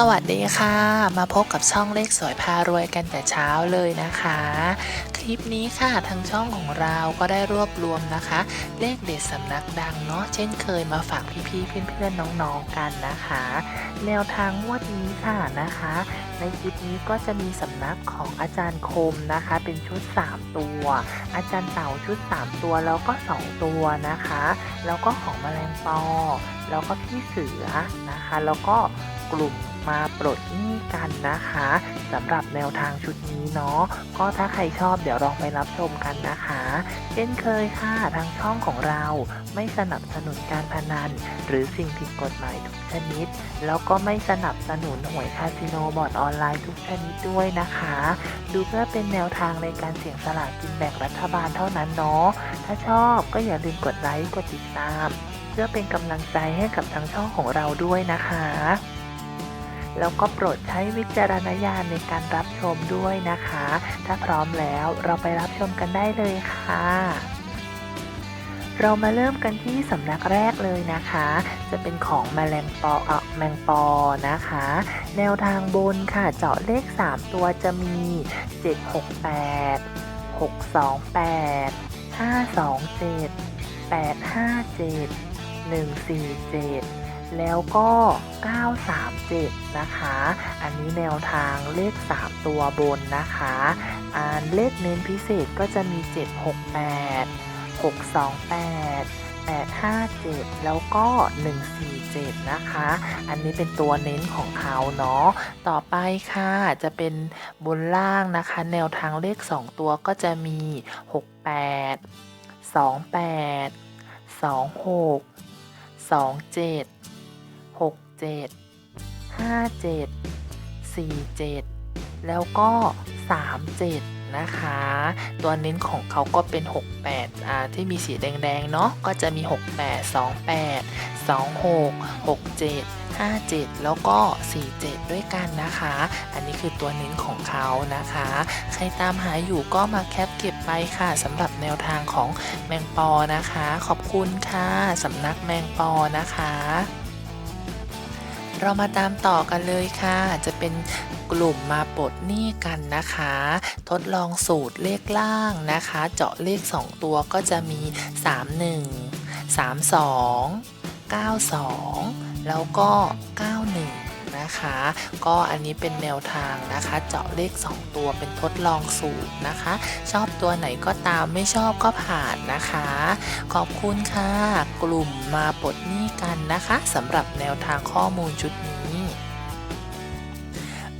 สวัสดีค่ะ มาพบกับช่องเลขสวยพารวยกันแต่เช้าเลยนะคะ คลิปนี้ค่ะทางช่องของเราก็ได้รวบรวมนะคะ เลขเด็ดสำนักดังเนาะเช่นเคยมาฝากพี่ๆเพื่อนๆน้องๆกันนะคะ แนวทางงวดนี้ค่ะนะคะ ในคลิปนี้ก็จะมีสำนักของอาจารย์คมนะคะ เป็นชุด 3 ตัว อาจารย์เต่าชุด 3 ตัวแล้วก็ 2 ตัวนะคะ แล้วก็ของแมลงปอแล้วก็พี่เสือนะคะ แล้วก็กลุ่ม มาปลดหนี้กันนะคะสำหรับแนวทางชุดนี้เนาะก็ถ้าใครชอบเดี๋ยวลองไปรับชมกันนะคะ เช่นเคยค่ะทางช่องของเราไม่สนับสนุนการพนัน หรือสิ่งผิดกฎหมายทุกชนิด แล้วก็ไม่สนับสนุนหวยคาสิโนบอร์ดออนไลน์ทุกชนิดด้วยนะคะ ดูเพื่อเป็นแนวทางในการเสี่ยงสลากกินแบ่งรัฐบาลเท่านั้นเนาะถ้าชอบก็อย่าลืมกดไลค์กดติดตาม เพื่อเป็นกำลังใจให้กับทางช่องของเราด้วยนะคะ แล้วก็โปรดใช้วิจารณญาณในการรับชมด้วยนะคะ ถ้าพร้อมแล้วเราไปรับชมกันได้เลยค่ะเรามาเริ่มกันที่สำนักแรกเลยนะคะ จะเป็นของแมลงปอเออแมงปอนะคะ แนวทางบนค่ะเจาะเลข 3 ตัวจะมี 768 628 527 857 147 แล้วก็ 937 นะคะ อันนี้แนวทางเลข 3 ตัวบนนะคะอ่าเลขเน้นพิเศษก็จะมี 768 628 857 แล้วก็ 147 นะคะ อันนี้เป็นตัวเน้นของเขาเนาะ ต่อไปค่ะ จะเป็นบนล่างนะคะ แนวทางเลข 2 ตัวก็จะมี 68 28 26 27 67 57 47แล้วก็37นะคะ ตัวเน้นของเขาก็เป็น 68อ่าที่มีสีแดงๆ เนาะก็จะมี 68 28 26 67 57 แล้วก็ 47 ด้วยกันนะคะ อันนี้คือตัวเน้นของเขานะคะ ใครตามหาอยู่ก็มาแคปเก็บไปค่ะสำหรับแนวทางของแมงปอนะคะ ขอบคุณค่ะสำนักแมงปอนะคะ เรามาตามต่อกันเลยค่ะ จะเป็นกลุ่มมาปลดหนี้กันนะคะ ทดลองสูตรเลขล่างนะคะ เจาะเลข 2 ตัวก็จะมี 31 32 92 แล้วก็ 91 นะคะ ก็อันนี้เป็นแนวทางนะคะ เจาะเลข 2 ตัวเป็นทดลองสูตรนะคะ ชอบตัวไหนก็ตามไม่ชอบก็ผ่านนะคะ ขอบคุณค่ะ กลุ่มมาปลดหนี้กันนะคะสำหรับแนวทางข้อมูลชุดนี้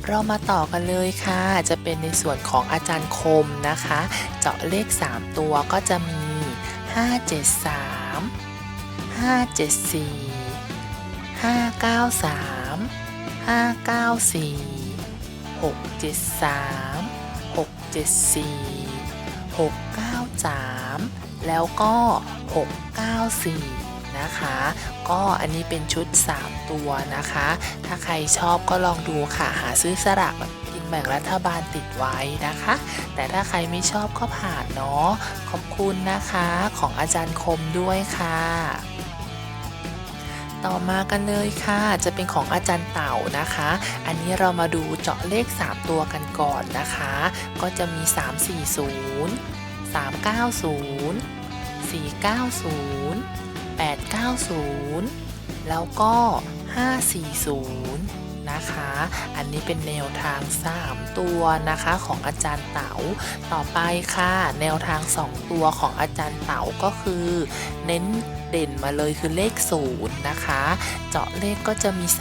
เรามาต่อกันเลยค่ะ จะเป็นในส่วนของอาจารย์คมนะคะ เจาะเลข 3 ตัวก็จะมี 573 574 593 594 673 674 693 แล้วก็ 694 นะคะ ก็อันนี้เป็นชุด 3 ตัวนะคะ ถ้าใครชอบก็ลองดูค่ะ หาซื้อสลากกินแบ่งรัฐบาลติดไว้นะคะ แต่ถ้าใครไม่ชอบก็ผ่านเนาะ ขอบคุณนะคะของอาจารย์คมด้วยค่ะ ต่อมากันเลยค่ะ จะเป็นของอาจารย์เต่านะคะ อันนี้เรามาดูเจาะเลข 3 ตัวกันก่อนนะคะ ก็จะมี 340 390 490 890 แล้วก็ 540นะคะ อันนี้เป็นแนวทาง 3 ตัวนะคะของอาจารย์เต๋า ต่อไปค่ะ แนวทาง 2 ตัวของอาจารย์เต๋าก็คือ เน้น เด่นมาเลยคือเลข 0 นะคะ เจาะเลขก็จะมี 30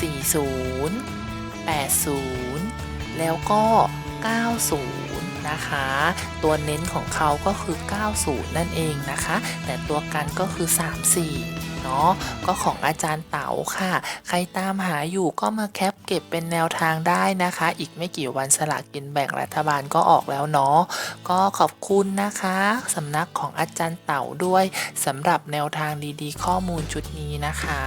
40 80 แล้วก็ 90 นะคะ ตัวเน้นของเขาก็คือ 90 นั่นเองนะคะ แต่ตัวกันก็คือ 34 เนาะก็ของอาจารย์เต๋าค่ะ ใครตามหาอยู่ก็มาแคปเก็บเป็นแนวทางได้นะคะ อีกไม่กี่วันสลากกินแบ่งรัฐบาลก็ออกแล้วเนาะก็ขอบคุณนะคะสำนักของอาจารย์เต๋าด้วยสำหรับแนวทางดีๆ ข้อมูลชุดนี้นะคะ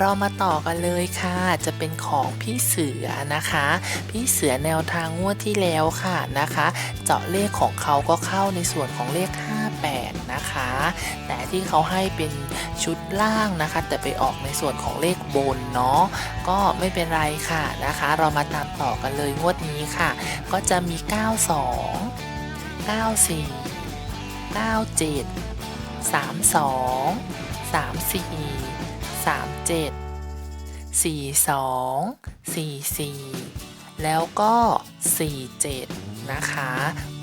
เรามาต่อกันเลยค่ะ จะเป็นของพี่เสือนะคะ พี่เสือแนวทางงวดที่แล้วค่ะนะคะ เจาะเลขของเขาก็เข้าในส่วนของเลข 5 นะนะคะ แต่ที่เขาให้เป็นชุดล่างนะคะ แต่ไปออกในส่วนของเลขบนเนาะก็ไม่เป็นไรค่ะนะคะ เรามาตามต่อกันเลยงวดนี้ค่ะ ก็จะมี 92 94 97 32 34 37 42 44 แล้วก็ 47 นะคะ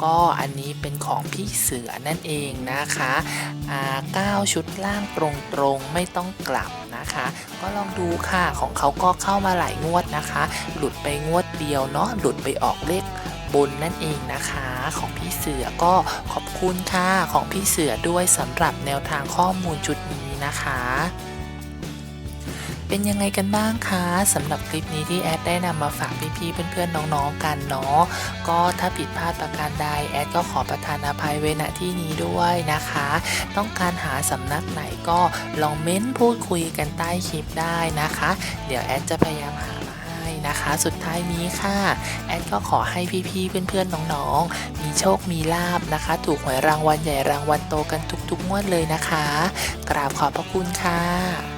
ก็อันนี้เป็นของพี่เสือนั่นเองนะคะอ่า9ชุดล่างตรงๆไม่ต้องกลับนะคะ ก็ลองดูค่ะของเขาก็เข้ามาหลายงวดนะคะ หลุดไปงวดเดียวเนาะหลุดไปออกเลขบนนั่นเองนะคะของพี่เสือก็ขอบคุณค่ะของพี่เสือด้วยสำหรับแนวทางข้อมูลจุดนี้นะคะ เป็นยังไงกันบ้างคะสำหรับคลิปนี้ที่แอดได้นำมาฝากพี่ๆเพื่อนๆน้องๆกันเนาะก็ถ้าผิดพลาดประการใดแอดก็ขอประทานอภัยไว้ณที่นี้ด้วยนะคะ ต้องการหาสำนักไหนก็ลองเม้นพูดคุยกันใต้คลิปได้นะคะ เดี๋ยวแอดจะพยายามหามาให้นะคะ สุดท้ายนี้ค่ะ แอดก็ขอให้พี่ๆเพื่อนๆน้องๆ มีโชคมีลาบนะคะ ถูกหวยรางวัลใหญ่รางวัลโตกันทุกๆงวดเลยนะคะ กราบขอบพระคุณค่ะ